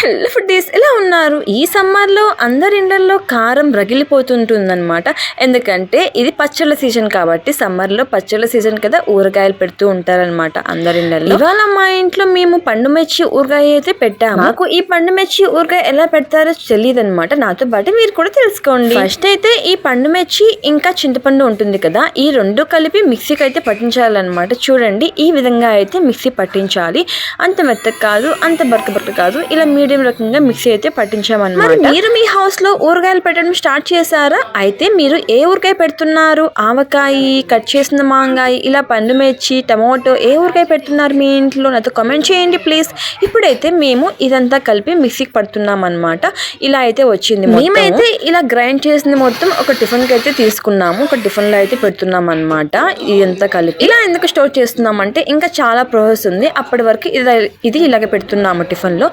Hello foodies ఎలా ఉన్నారు? ఈ సమ్మర్లో అందరి ఇళ్ళలో కారం రగిలిపోతుంటుందన్నమాట. ఎందుకంటే ఇది పచ్చళ్ళ సీజన్ కాబట్టి సమ్మర్లో పచ్చళ్ళ సీజన్ కదా ఊరగాయలు పెడుతూ ఉంటారనమాట అందరి ఇళ్ళలో ఇవాళ మా ఇంట్లో మేము పండు మిర్చి ఊరగాయ అయితే పెట్టాము. నాకు ఈ పండు మిర్చి ఊరగాయ ఎలా పెడతారో తెలియదు అనమాట నాతో పాటు మీరు కూడా తెలుసుకోండి. ఫస్ట్ అయితే ఈ పండు మిర్చి ఇంకా చింతపండు ఉంటుంది కదా ఈ రెండు కలిపి మిక్సీకి అయితే పట్టించాలన్నమాట. చూడండి ఈ విధంగా అయితే మిక్సీ పట్టించాలి. అంత మెత్తగా కాదు అంత బరక బరక కాదు. ఇలా మీడియం రకంగా మిక్సీ అయితే పట్టించామన్నమాట. మీరు మీ హౌస్లో ఊరగాయలు పెట్టడం స్టార్ట్ చేశారా? అయితే మీరు ఏ ఊరగాయ పెడుతున్నారు? ఆవకాయ కట్ చేసిన మాంగాయ ఇలా పండు మిర్చి టమాటో ఏ ఊరగాయ పెడుతున్నారు మీ ఇంట్లో? నాతో కామెంట్ చేయండి ప్లీజ్. ఇప్పుడైతే మేము ఇదంతా కలిపి మిక్సీకి పడుతున్నాం అనమాట ఇలా అయితే వచ్చింది మేమైతే ఇలా గ్రైండ్ చేసింది మొత్తం ఒక టిఫిన్కి అయితే తీసుకున్నాము. ఒక టిఫిన్లో అయితే పెడుతున్నాం అనమాట ఇదంతా కలిపి. ఇలా ఎందుకు స్టోర్ చేస్తున్నాం అంటే ఇంకా చాలా ప్రాసెస్ ఉంది. అప్పటి వరకు ఇది ఇది ఇలాగ పెడుతున్నాము టిఫిన్లో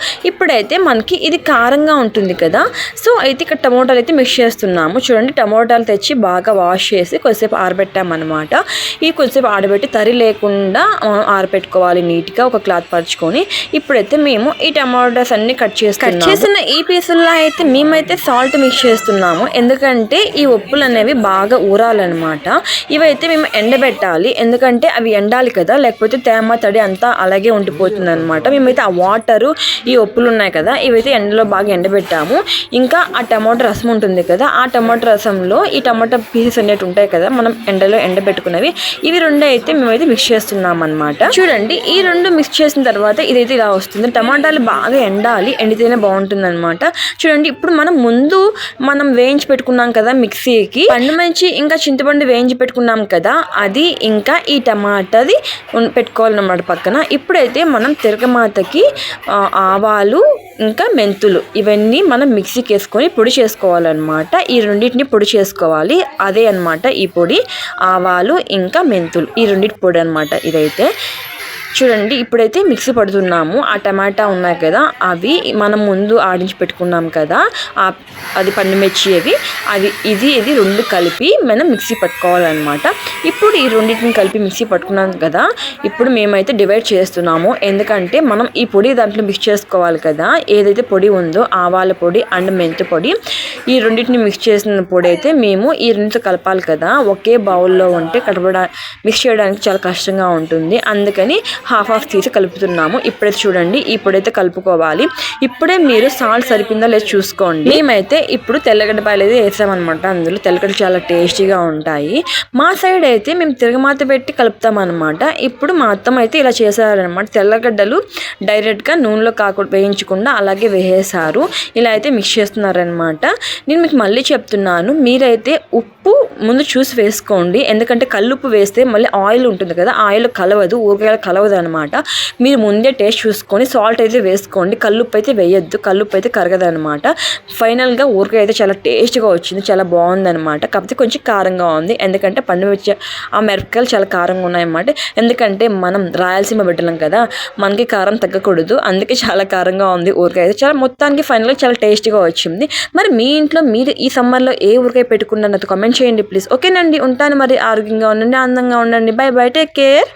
ఇప్పుడైతే మనకి ఇది కారంగా ఉంటుంది కదా. సో అయితే ఇక్కడ టమోటాలు అయితే మిక్స్ చేస్తున్నాము. చూడండి టమోటాలు తెచ్చి బాగా వాష్ చేసి కొద్దిసేపు ఆరబెట్టామన్నమాట. ఈ కొద్దిసేపు ఆరబెట్టి తరి లేకుండా మనం ఆరబెట్టుకోవాలి నీట్గా ఒక క్లాత్ పరుచుకొని. ఇప్పుడైతే మేము ఈ టమాటాస్ అన్ని కట్ చేసి కట్ చేసిన ఈ పీసుల్లో అయితే మేమైతే సాల్ట్ మిక్స్ చేస్తున్నాము. ఎందుకంటే ఈ ఉప్పులు అనేవి బాగా ఊరాలన్నమాట. ఇవైతే మేము ఎండబెట్టాలి. ఎందుకంటే అవి ఎండాలి కదా. లేకపోతే తేమ తడి అంతా అలాగే ఉండిపోతుంది అనమాట మేమైతే ఆ వాటరు ఈ ఉప్పులు ఉన్నాయి కదా ఇవైతే ఎండలో బాగా ఎండబెట్టాము. ఇంకా ఆ టమాటో రసం ఉంటుంది కదా ఆ టమాటో రసంలో ఈ టమాటో పీసెస్ అనేవి ఉంటాయి కదా మనం ఎండలో ఎండబెట్టుకున్నవి. ఇవి రెండు అయితే మేమైతే మిక్స్ చేస్తున్నాం అనమాట చూడండి ఈ రెండు మిక్స్ చేసిన తర్వాత ఇదైతే ఇలా వస్తుంది. టమాటాలు బాగా ఎండాలి ఎండితేనే బాగుంటుంది అనమాట చూడండి ఇప్పుడు మనం ముందు మనం వేయించి పెట్టుకున్నాం కదా మిక్సీకి. పండు మంచి ఇంకా చింతపండు వేయించి పెట్టుకున్నాం కదా అది ఇంకా ఈ టమాటాది పెట్టుకోవాలన్నమాట పక్కన. ఇప్పుడైతే మనం తిరగమాతకి ఆవాలు ఇంకా మెంతులు. ఇవన్నీ మనం మిక్సీకి వేసుకొని పొడి చేసుకోవాలన్నమాట. ఈ రెండింటిని పొడి చేసుకోవాలి. అదే అన్నమాట ఈ పొడి. ఆవాలు ఇంకా మెంతులు. ఈ రెండింటి పొడి అనమాట ఇదైతే. చూడండి ఇప్పుడైతే మిక్సీ పడుతున్నాము. ఆ టమాటా ఉన్నాయి కదా అవి మనం ముందు ఆడించి పెట్టుకున్నాం కదా ఆ అది పండుమిర్చి అవి. అవి ఇది ఇది రెండు కలిపి మనం మిక్సీ పట్టుకోవాలన్నమాట. ఇప్పుడు ఈ రెండింటిని కలిపి మిక్సీ పట్టుకున్నాం కదా ఇప్పుడు మేమైతే డివైడ్ చేస్తున్నాము. ఎందుకంటే మనం ఈ పొడి దాంట్లో మిక్స్ చేసుకోవాలి కదా ఏదైతే పొడి ఉందో ఆవాల పొడి అండ్ మెంతు పొడి ఈ రెండింటిని మిక్స్ చేసిన పొడి అయితే మేము ఈ రెండుతో కలపాలి కదా. ఒకే బౌల్లో ఉంటే కడపడా మిక్స్ చేయడానికి చాలా కష్టంగా ఉంటుంది. అందుకని హాఫ్ హాఫ్ తీసి కలుపుతున్నాము. ఇప్పుడైతే చూడండి ఇప్పుడైతే కలుపుకోవాలి. ఇప్పుడే మీరు సాల్ట్ సరిపోయిందా లేదో చూసుకోండి. మేమైతే ఇప్పుడు తెల్లగడ్డ పాయలు అయితే వేసామన్నమాట. అందులో తెల్లగడ్డ చాలా టేస్టీగా ఉంటాయి. మా సైడ్ అయితే మేము తిరగమాత పెట్టి కలుపుతామన్నమాట. ఇప్పుడు మా అత్తమ్మ అయితే ఇలా చేశారనమాట తెల్లగడ్డలు డైరెక్ట్గా నూనెలో కాకుండా వేయించకుండా అలాగే వేసేసారు ఇలా అయితే మిక్స్ చేస్తున్నారనమాట నేను మీకు మళ్ళీ చెప్తున్నాను. మీరైతే ఉప్పు ముందు చూసి వేసుకోండి. ఎందుకంటే కల్లుప్పు వేస్తే మళ్ళీ ఆయిల్ ఉంటుంది కదా ఆయిల్ కలవదు ఊరగాయలు కలవదు అనమాట మీరు ముందే టేస్ట్ చూసుకొని సాల్ట్ అయితే వేసుకోండి. కల్లుప్పు అయితే వేయొద్దు. కల్లుప్పు అయితే కరగదు అనమాట ఫైనల్గా ఊరగాయ అయితే చాలా టేస్ట్గా వచ్చింది. చాలా బాగుంది అనమాట కాకపోతే కొంచెం కారంగా ఉంది. ఎందుకంటే పండు వచ్చే ఆ మిరపకాయలు చాలా కారంగా ఉన్నాయన్నమాట. ఎందుకంటే మనం రాయలసీమ బిడ్డలం కదా మనకి కారం తగ్గకూడదు. అందుకే చాలా కారంగా ఉంది ఊరికాయ అయితే. చాలా మొత్తానికి ఫైనల్గా చాలా టేస్టీగా వచ్చింది. మరి మీ ఇంట్లో మీరు ఈ సమ్మర్లో ఏ ఊరగాయ పెట్టుకున్నారు నాతో కామెంట్ చేయండి ప్లీజ్. ఓకేనండి. ఉంటాను మరి ఆరోగ్యంగా ఉండండి అందంగా ఉండండి. Bye bye. Take care.